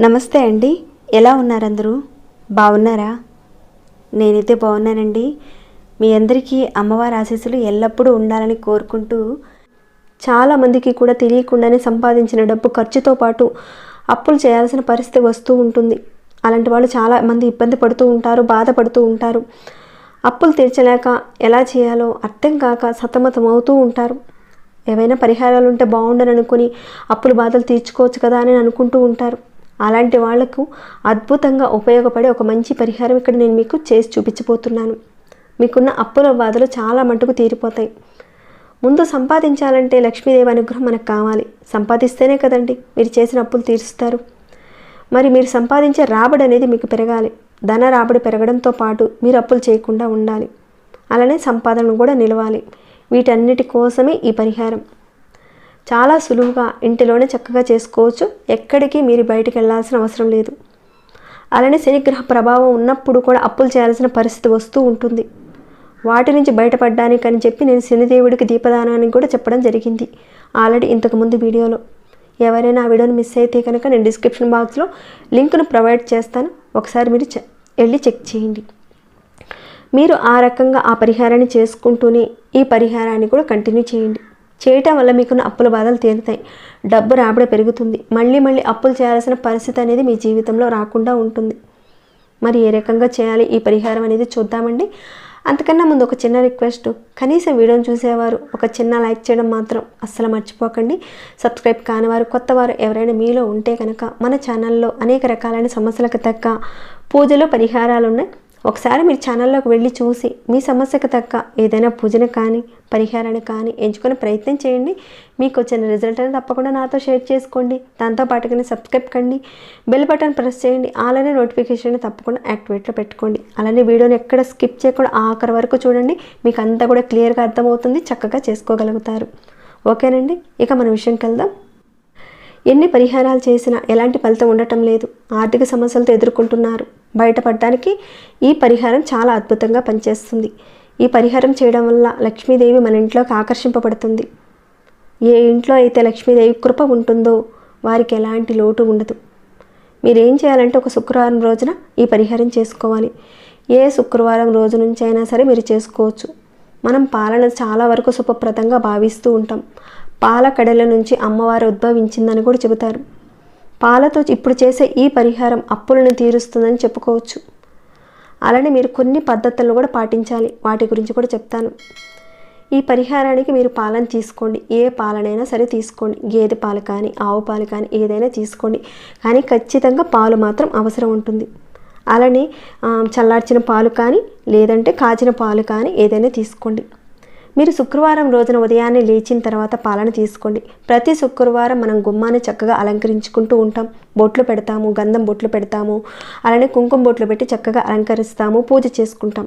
నమస్తే అండి. ఎలా ఉన్నారందరూ? బాగున్నారా? నేనైతే బాగున్నానండి. మీ అందరికీ అమ్మవారి ఆశీస్సులు ఎల్లప్పుడూ ఉండాలని కోరుకుంటూ చాలామందికి కూడా తెలియకుండానే సంపాదించిన డబ్బు ఖర్చుతో పాటు అప్పులు చేయాల్సిన పరిస్థితి వస్తూ ఉంటుంది. అలాంటి వాళ్ళు చాలా మంది ఇబ్బంది పడుతూ ఉంటారు బాధపడుతూ ఉంటారు. అప్పులు తీర్చలేక ఎలా చేయాలో అర్థం కాక సతమతం అవుతూ ఉంటారు. ఏవైనా పరిహారాలు ఉంటే బాగుండని అనుకుని అప్పుల బాధలు తీర్చుకోవచ్చు కదా అని అనుకుంటూ ఉంటారు. అలాంటి వాళ్ళకు అద్భుతంగా ఉపయోగపడే ఒక మంచి పరిహారం ఇక్కడ నేను మీకు చేసి చూపించబోతున్నాను. మీకున్న అప్పుల బాధలు చాలా మటుకు తీరిపోతాయి. ముందు సంపాదించాలంటే లక్ష్మీదేవి అనుగ్రహం మనకు కావాలి. సంపాదిస్తేనే కదండి మీరు చేసిన అప్పులు తీరుస్తారు. మరి మీరు సంపాదించే రాబడి అనేది మీకు పెరగాలి. ధన రాబడి పెరగడంతో పాటు మీరు అప్పులు చేయకుండా ఉండాలి. అలానే సంపాదన కూడా నిలవాలి. వీటన్నిటి కోసమే ఈ పరిహారం. చాలా సులువుగా ఇంటిలోనే చక్కగా చేసుకోవచ్చు. ఎక్కడికి మీరు బయటికి వెళ్ళాల్సిన అవసరం లేదు. అలానే శనిగ్రహ ప్రభావం ఉన్నప్పుడు కూడా అప్పులు చేయాల్సిన పరిస్థితి వస్తూ ఉంటుంది. వాటి నుంచి బయటపడడానికి అని చెప్పి నేను శనిదేవుడికి దీపదానానికి కూడా చెప్పడం జరిగింది ఆల్రెడీ ఇంతకుముందు వీడియోలో. ఎవరైనా ఆ వీడియోని మిస్ అయితే కనుక నేను డిస్క్రిప్షన్ బాక్స్లో లింక్ను ప్రొవైడ్ చేస్తాను. ఒకసారి మీరు చె- వెళ్ళి చెక్ చేయండి. మీరు ఆ రకంగా ఆ పరిహారాన్ని చేసుకుంటూనే ఈ పరిహారాన్ని కూడా కంటిన్యూ చేయండి. చేయటం వల్ల మీకున్న అప్పుల బాధలు తీరుతాయి. డబ్బు రాబడి పెరుగుతుంది. మళ్ళీ మళ్ళీ అప్పులు చేయాల్సిన పరిస్థితి అనేది మీ జీవితంలో రాకుండా ఉంటుంది. మరి ఏ రకంగా చేయాలి? ఈ పరిహారం అనేది చూద్దామండి. అంతకన్నా ముందు ఒక చిన్న రిక్వెస్ట్. కనీసం వీడియోని చూసేవారు ఒక చిన్న లైక్ చేయడం మాత్రం అస్సలు మర్చిపోకండి. సబ్స్క్రైబ్ కానివారు కొత్తవారు ఎవరైనా మీలో ఉంటే కనుక మన ఛానల్లో అనేక రకాలైన సమస్యలకు తగ్గ పూజలు పరిహారాలు ఉన్నాయి. ఒకసారి మీరు ఛానల్లోకి వెళ్ళి చూసి మీ సమస్యకు తగ్గ ఏదైనా పూజను కానీ పరిహారాన్ని కానీ ఎంచుకునే ప్రయత్నం చేయండి. మీకు వచ్చిన రిజల్ట్ అనేది తప్పకుండా నాతో షేర్ చేసుకోండి. దాంతో పాటుగానే సబ్స్క్రైబ్ కండి. బెల్ బటన్ ప్రెస్ చేయండి. అలానే నోటిఫికేషన్ తప్పకుండా యాక్టివేట్లో పెట్టుకోండి. అలానే వీడియోని ఎక్కడ స్కిప్ చేయకుండా ఆఖరి వరకు చూడండి. మీకు అంతా కూడా క్లియర్గా అర్థమవుతుంది. చక్కగా చేసుకోగలుగుతారు. ఓకేనండి? ఇక మన విషయంకి వెళ్దాం. ఎన్ని పరిహారాలు చేసినా ఎలాంటి ఫలితం ఉండటం లేదు. ఆర్థిక సమస్యలతో ఎదుర్కొంటున్నారు. బయటపడడానికి ఈ పరిహారం చాలా అద్భుతంగా పనిచేస్తుంది. ఈ పరిహారం చేయడం వల్ల లక్ష్మీదేవి మన ఇంట్లోకి ఆకర్షింపబడుతుంది. ఏ ఇంట్లో అయితే లక్ష్మీదేవి కృప ఉంటుందో వారికి ఎలాంటి లోటు ఉండదు. మీరేం చేయాలంటే ఒక శుక్రవారం రోజున ఈ పరిహారం చేసుకోవాలి. ఏ శుక్రవారం రోజు నుంచి అయినా సరే మీరు చేసుకోవచ్చు. మనం పాలన చాలా వరకు శుభప్రదంగా భావిస్తూ ఉంటాం. పాల కడల నుంచి అమ్మవారు ఉద్భవించిందని కూడా చెబుతారు. పాలతో ఇప్పుడు చేసే ఈ పరిహారం అప్పులను తీరుస్తుందని చెప్పుకోవచ్చు. అలానే మీరు కొన్ని పద్ధతులను కూడా పాటించాలి. వాటి గురించి కూడా చెప్తాను. ఈ పరిహారానికి మీరు పాలన తీసుకోండి. ఏ పాలనైనా సరే తీసుకోండి. గేదె పాలు కానీ ఆవు పాలు కానీ ఏదైనా తీసుకోండి. కానీ ఖచ్చితంగా పాలు మాత్రం అవసరం ఉంటుంది. అలానే చల్లార్చిన పాలు కానీ లేదంటే కాచిన పాలు కానీ ఏదైనా తీసుకోండి. మీరు శుక్రవారం రోజున ఉదయాన్నే లేచిన తర్వాత పాలన తీసుకోండి. ప్రతి శుక్రవారం మనం గుమ్మాన్ని చక్కగా అలంకరించుకుంటూ ఉంటాం. బొట్లు పెడతాము గంధం బొట్లు పెడతాము అలానే కుంకుమ బొట్లు పెట్టి చక్కగా అలంకరిస్తాము పూజ చేసుకుంటాం.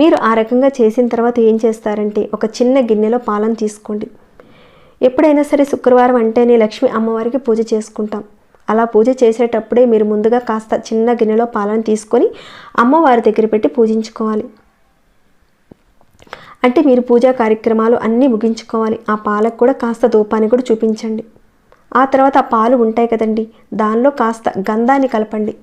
మీరు ఆ రకంగా చేసిన తర్వాత ఏం చేస్తారంటే ఒక చిన్న గిన్నెలో పాలను తీసుకోండి. ఎప్పుడైనా సరే శుక్రవారం అంటేనే లక్ష్మీ అమ్మవారికి పూజ చేసుకుంటాం. అలా పూజ చేసేటప్పుడే మీరు ముందుగా కాస్త చిన్న గిన్నెలో పాలను తీసుకొని అమ్మవారి దగ్గర పెట్టి పూజించుకోవాలి. అంటే మీరు పూజా కార్యక్రమాలు అన్నీ ముగించుకోవాలి. ఆ పాలకు కూడా కాస్త ధూపాన్ని కూడా చూపించండి. ఆ తర్వాత ఆ పాలు ఉంటాయి కదండి. దానిలో కాస్త గంధాన్ని కలపండి.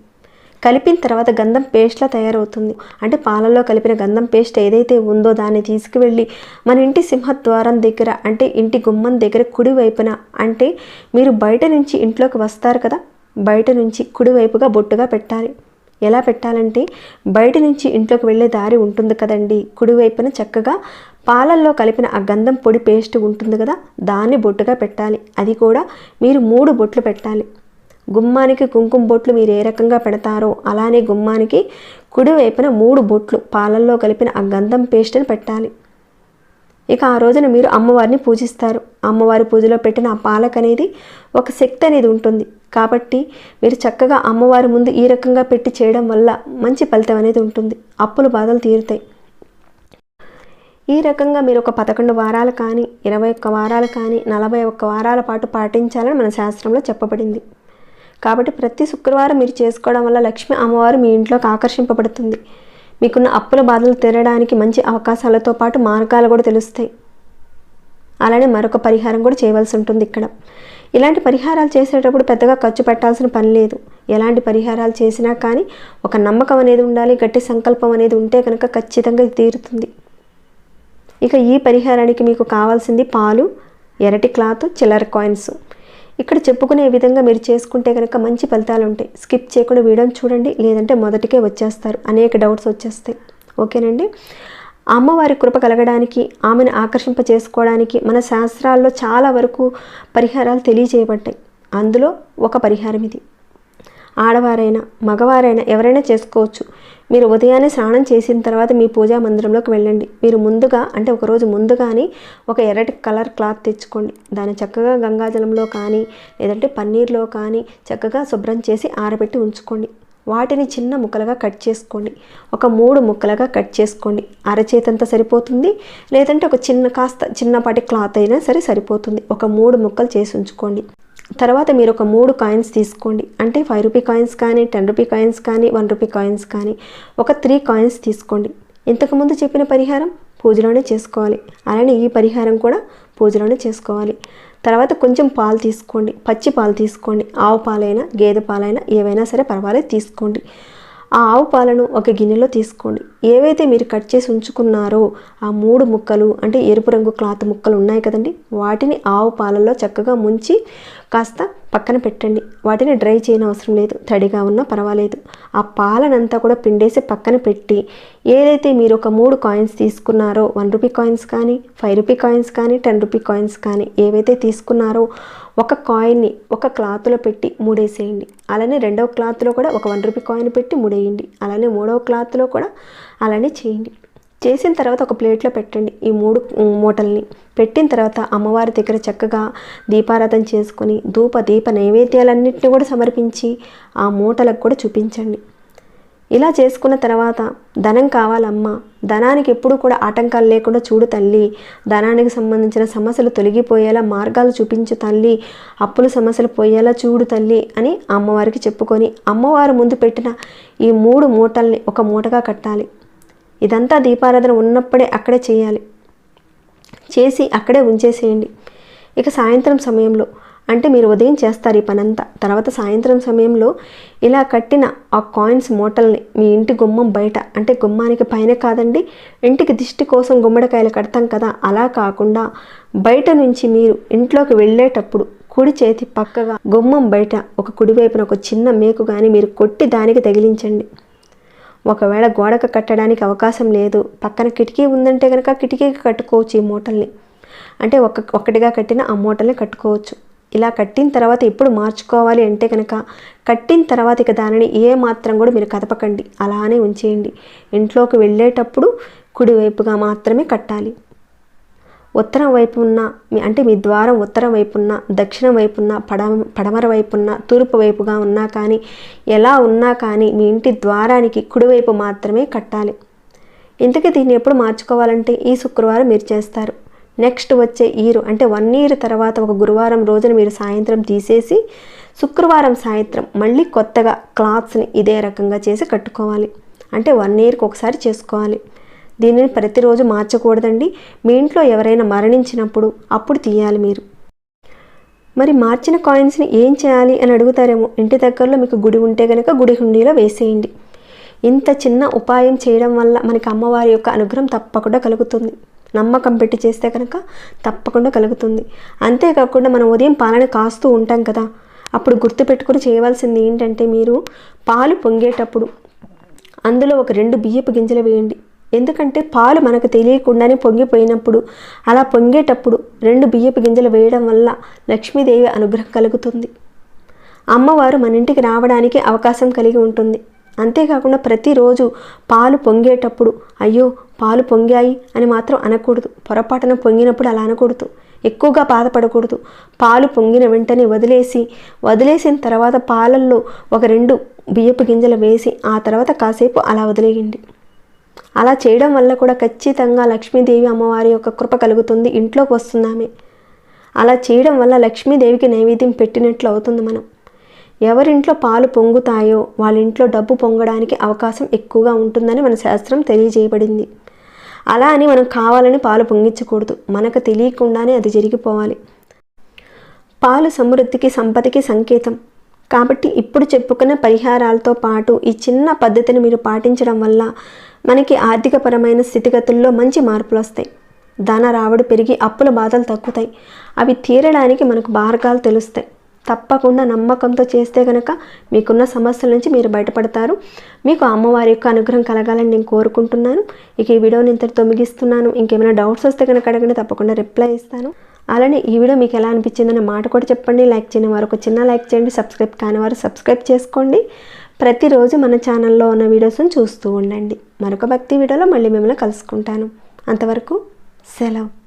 కలిపిన తర్వాత గంధం పేస్ట్లా తయారవుతుంది. అంటే పాలల్లో కలిపిన గంధం పేస్ట్ ఏదైతే ఉందో దాన్ని తీసుకువెళ్ళి మన ఇంటి సింహద్వారం దగ్గర అంటే ఇంటి గుమ్మం దగ్గర కుడి వైపున అంటే మీరు బయట నుంచి ఇంట్లోకి వస్తారు కదా? బయట నుంచి కుడివైపుగా బొట్టుగా పెట్టాలి. ఎలా పెట్టాలంటే బయట నుంచి ఇంట్లోకి వెళ్ళే దారి ఉంటుంది కదండి. కుడివైపున చక్కగా పాలల్లో కలిపిన ఆ గంధం పొడి పేస్ట్ ఉంటుంది కదా దాన్ని బొట్టుగా పెట్టాలి. అది కూడా మీరు మూడు బొట్లు పెట్టాలి. గుమ్మానికి కుంకుమ బొట్లు మీరు ఏ రకంగా పెడతారో అలానే గుమ్మానికి కుడివైపున మూడు బొట్లు పాలల్లో కలిపిన ఆ గంధం పేస్ట్ని పెట్టాలి. ఇక ఆ రోజున మీరు అమ్మవారిని పూజిస్తారు. అమ్మవారి పూజలో పెట్టిన ఆ పాలక అనేది ఒక శక్తి అనేది ఉంటుంది. కాబట్టి మీరు చక్కగా అమ్మవారి ముందు ఈ రకంగా పెట్టి చేయడం వల్ల మంచి ఫలితం అనేది ఉంటుంది. అప్పుల బాధలు తీరుతాయి. ఈ రకంగా మీరు ఒక పదకొండు వారాలు కానీ ఇరవై ఒక్క వారాలు కానీ నలభై ఒక్క వారాల పాటు పాటించాలని మన శాస్త్రంలో చెప్పబడింది. కాబట్టి ప్రతి శుక్రవారం మీరు చేసుకోవడం వల్ల లక్ష్మీ అమ్మవారు మీ ఇంట్లోకి ఆకర్షింపబడుతుంది. మీకున్న అప్పుల బాధలు తీరడానికి మంచి అవకాశాలతో పాటు మార్గాలు కూడా తెలుస్తాయి. అలానే మరొక పరిహారం కూడా చేయవలసి ఉంటుంది ఇక్కడ. ఇలాంటి పరిహారాలు చేసేటప్పుడు పెద్దగా ఖర్చు పెట్టాల్సిన పని లేదు. ఎలాంటి పరిహారాలు చేసినా కానీ ఒక నమ్మకం అనేది ఉండాలి గట్టి సంకల్పం అనేది ఉంటే కనుక ఖచ్చితంగా తీరుతుంది. ఇక ఈ పరిహారానికి మీకు కావాల్సింది పాలు ఎరటి క్లాత్ చిల్లర కాయిన్స్. ఇక్కడ చెప్పుకునే విధంగా మీరు చేసుకుంటే కనుక మంచి ఫలితాలు ఉంటాయి. స్కిప్ చేయకుండా వీడియోని చూడండి. లేదంటే మొదటికే వచ్చేస్తారు. అనేక డౌట్స్ వచ్చేస్తాయి. ఓకేనండి? అమ్మవారి కృప కలగడానికి ఆమెను ఆకర్షింప చేసుకోవడానికి మన శాస్త్రాల్లో చాలా వరకు పరిహారాలు తెలియజేయబడ్డాయి. అందులో ఒక పరిహారం ఇది. ఆడవారైనా మగవారైనా ఎవరైనా చేసుకోవచ్చు. మీరు ఉదయాన్నే స్నానం చేసిన తర్వాత మీ పూజా మందిరంలోకి వెళ్ళండి. మీరు ముందుగా అంటే ఒకరోజు ముందుగానే ఒక ఎర్రటి కలర్ క్లాత్ తెచ్చుకోండి. దాన్ని చక్కగా గంగాజలంలో కానీ లేదంటే పన్నీర్లో కానీ చక్కగా శుభ్రం చేసి ఆరబెట్టి ఉంచుకోండి. వాటిని చిన్న ముక్కలుగా కట్ చేసుకోండి. ఒక మూడు ముక్కలుగా కట్ చేసుకోండి. అరచేతంత సరిపోతుంది. లేదంటే ఒక చిన్న కాస్త చిన్నపాటి క్లాత్ అయినా సరే సరిపోతుంది. ఒక మూడు ముక్కలు చేసి ఉంచుకోండి. తర్వాత మీరు ఒక మూడు కాయిన్స్ తీసుకోండి. అంటే ఫైవ్ రూపీ కాయిన్స్ కానీ టెన్ రూపీ కాయిన్స్ కానీ వన్ రూపీ కాయిన్స్ కానీ ఒక త్రీ కాయిన్స్ తీసుకోండి. ఇంతకుముందు చెప్పిన పరిహారం పూజలోనే చేసుకోవాలి. అలానే ఈ పరిహారం కూడా పూజలోనే చేసుకోవాలి. తర్వాత కొంచెం పాలు తీసుకోండి. పచ్చి పాలు తీసుకోండి. ఆవు పాలైనా గేదె పాలైనా ఏవైనా సరే పర్వాలేదు తీసుకోండి. ఆ ఆవు పాలను ఒక గిన్నెలో తీసుకోండి. ఏవైతే మీరు కట్ చేసి ఉంచుకున్నారో ఆ మూడు ముక్కలు అంటే ఎరుపు రంగు క్లాత్ ముక్కలు ఉన్నాయి కదండి వాటిని ఆవు పాలలో చక్కగా ముంచి కాస్త పక్కన పెట్టండి. వాటిని డ్రై చేయని అవసరం లేదు. తడిగా ఉన్నా పర్వాలేదు. ఆ పాలనంతా కూడా పిండేసి పక్కన పెట్టి ఏదైతే మీరు ఒక మూడు కాయిన్స్ తీసుకున్నారో వన్ రూపీ కాయిన్స్ కానీ ఫైవ్ రూపీ కాయిన్స్ కానీ టెన్ రూపీ కాయిన్స్ కానీ ఏవైతే తీసుకున్నారో ఒక కాయిన్ని ఒక క్లాత్లో పెట్టి మూడేసేయండి. అలానే రెండవ క్లాత్లో కూడా ఒక వన్ రూపీ కాయిన్ పెట్టి మూడేయండి. అలానే మూడవ క్లాత్లో కూడా అలానే చేయండి. చేసిన తర్వాత ఒక ప్లేట్లో పెట్టండి ఈ మూడు మూటల్ని. పెట్టిన తర్వాత అమ్మవారి దగ్గర చక్కగా దీపారాధన చేసుకొని ధూప దీప నైవేద్యాలన్నింటినీ కూడా సమర్పించి ఆ మూటలకు కూడా చూపించండి. ఇలా చేసుకున్న తర్వాత ధనం కావాలమ్మా ధనానికి ఎప్పుడు కూడా ఆటంకాలు లేకుండా చూడు తల్లి ధనానికి సంబంధించిన సమస్యలు తొలగిపోయేలా మార్గాలు చూపించు తల్లి అప్పుల సమస్యలు పోయేలా చూడు తల్లి అని అమ్మవారికి చెప్పుకొని అమ్మవారు ముందు పెట్టిన ఈ మూడు మూటల్ని ఒక మూటగా కట్టాలి. ఇదంతా దీపారాధన ఉన్నప్పుడే అక్కడే చేయాలి. చేసి అక్కడే ఉంచేసేయండి. ఇక సాయంత్రం సమయంలో అంటే మీరు ఉదయం చేస్తారు ఈ పనంతా. తర్వాత సాయంత్రం సమయంలో ఇలా కట్టిన ఆ కాయిన్స్ మూటల్ని మీ ఇంటి గుమ్మం బయట అంటే గుమ్మానికి పైన కాదండి ఇంటికి దిష్టి కోసం గుమ్మడికాయలు కడతాం కదా అలా కాకుండా బయట నుంచి మీరు ఇంట్లోకి వెళ్ళేటప్పుడు కుడి చేతి పక్కగా గుమ్మం బయట ఒక కుడివైపున ఒక చిన్న మేకు కానీ మీరు కొట్టి దానికి తగిలించండి. ఒకవేళ గోడకు కట్టడానికి అవకాశం లేదు. పక్కన కిటికీ ఉందంటే కనుక కిటికీకి కట్టుకోవచ్చు ఈ మూటల్ని. అంటే ఒక ఒక్కటిగా కట్టిన ఆ మూటల్ని కట్టుకోవచ్చు. ఇలా కట్టిన తర్వాత ఎప్పుడు మార్చుకోవాలి అంటే కనుక కట్టిన తర్వాత ఇక దానిని ఏ మాత్రం కూడా మీరు కదపకండి. అలానే ఉంచేయండి. ఇంట్లోకి వెళ్ళేటప్పుడు కుడివైపుగా మాత్రమే కట్టాలి. ఉత్తరం వైపున్న మీ అంటే మీ ద్వారం ఉత్తరం వైపు ఉన్న దక్షిణం వైపు ఉన్న పడమ పడమర వైపున్న తూర్పు వైపుగా ఉన్నా కానీ ఎలా ఉన్నా కానీ మీ ఇంటి ద్వారానికి కుడివైపు మాత్రమే కట్టాలి. ఇంతకీ దీన్ని ఎప్పుడు మార్చుకోవాలంటే ఈ శుక్రవారం మీరు చేస్తారు. నెక్స్ట్ వచ్చే ఇయర్ అంటే వన్ ఇయర్ తర్వాత ఒక గురువారం రోజున మీరు సాయంత్రం తీసేసి శుక్రవారం సాయంత్రం మళ్ళీ కొత్తగా క్లాత్స్ని ఇదే రకంగా చేసి కట్టుకోవాలి. అంటే వన్ ఇయర్కి ఒకసారి చేసుకోవాలి. దీనిని ప్రతిరోజు మార్చకూడదండి. మీ ఇంట్లో ఎవరైనా మరణించినప్పుడు అప్పుడు తీయాలి మీరు. మరి మార్చిన కాయిన్స్ని ఏం చేయాలి అని అడుగుతారేమో. ఇంటి దగ్గరలో మీకు గుడి ఉంటే కనుక గుడి హుండీలో వేసేయండి. ఇంత చిన్న ఉపాయం చేయడం వల్ల మనకి అమ్మవారి యొక్క అనుగ్రహం తప్పకుండా కలుగుతుంది. నమ్మకం పెట్టి చేస్తే కనుక తప్పకుండా కలుగుతుంది. అంతేకాకుండా మనం ఉదయం పాలన కాస్తూ ఉంటాం కదా. అప్పుడు గుర్తుపెట్టుకుని చేయవలసింది ఏంటంటే మీరు పాలు పొంగేటప్పుడు అందులో ఒక రెండు బియ్యపు గింజలు వేయండి. ఎందుకంటే పాలు మనకు తెలియకుండానే పొంగిపోయినప్పుడు అలా పొంగేటప్పుడు రెండు బియ్యపు గింజలు వేయడం వల్ల లక్ష్మీదేవి అనుగ్రహం కలుగుతుంది. అమ్మవారు మన ఇంటికి రావడానికి అవకాశం కలిగి ఉంటుంది. అంతేకాకుండా ప్రతిరోజు పాలు పొంగేటప్పుడు అయ్యో పాలు పొంగాయి అని మాత్రం అనకూడదు. పొరపాటున పొంగినప్పుడు అలా అనకూడదు. ఎక్కువగా బాధపడకూడదు. పాలు పొంగిన వెంటనే వదిలేసి వదిలేసిన తర్వాత పాలల్లో ఒక రెండు బియ్యపు గింజలు వేసి ఆ తర్వాత కాసేపు అలా వదిలేయండి. అలా చేయడం వల్ల కూడా ఖచ్చితంగా లక్ష్మీదేవి అమ్మవారి యొక్క కృప కలుగుతుంది ఇంట్లోకి వస్తుందామే అలా చేయడం వల్ల లక్ష్మీదేవికి నైవేద్యం పెట్టినట్లు అవుతుంది మనం. ఎవరింట్లో పాలు పొంగుతాయో వాళ్ళ ఇంట్లో డబ్బు పొంగడానికి అవకాశం ఎక్కువగా ఉంటుందని మన శాస్త్రం తెలియజేయబడింది. అలా అని మనం కావాలని పాలు పొంగించకూడదు. మనకు తెలియకుండానే అది జరిగిపోవాలి. పాలు సమృద్ధికి సంపదకి సంకేతం. కాబట్టి ఇప్పుడు చెప్పుకున్న పరిహారాలతో పాటు ఈ చిన్న పద్ధతిని మీరు పాటించడం వల్ల మనకి ఆర్థికపరమైన స్థితిగతుల్లో మంచి మార్పులు వస్తాయి. ధన రాబడి పెరిగి అప్పుల బాధలు తగ్గుతాయి. అవి తీరడానికి మనకు మార్గాలు తెలుస్తాయి. తప్పకుండా నమ్మకంతో చేస్తే కనుక మీకున్న సమస్యల నుంచి మీరు బయటపడతారు. మీకు అమ్మవారి యొక్క అనుగ్రహం కలగాలని నేను కోరుకుంటున్నాను. ఇక ఈ వీడియోని ఇంతటితో ముగిస్తున్నాను. ఇంకేమైనా డౌట్స్ వస్తే కనుక అడగండి. తప్పకుండా రిప్లై ఇస్తాను. అలానే ఈ వీడియో మీకు ఎలా అనిపించిందనే మాట కూడా చెప్పండి. లైక్ చేయని వారు ఒక చిన్న లైక్ చేయండి. సబ్స్క్రైబ్ కాని వారు సబ్స్క్రైబ్ చేసుకోండి. ప్రతిరోజు మన ఛానల్లో ఉన్న వీడియోస్ని చూస్తూ ఉండండి. మరొక భక్తి వీడియోలో మళ్ళీ మిమ్మల్ని కలుసుకుంటాను. అంతవరకు సెలవు.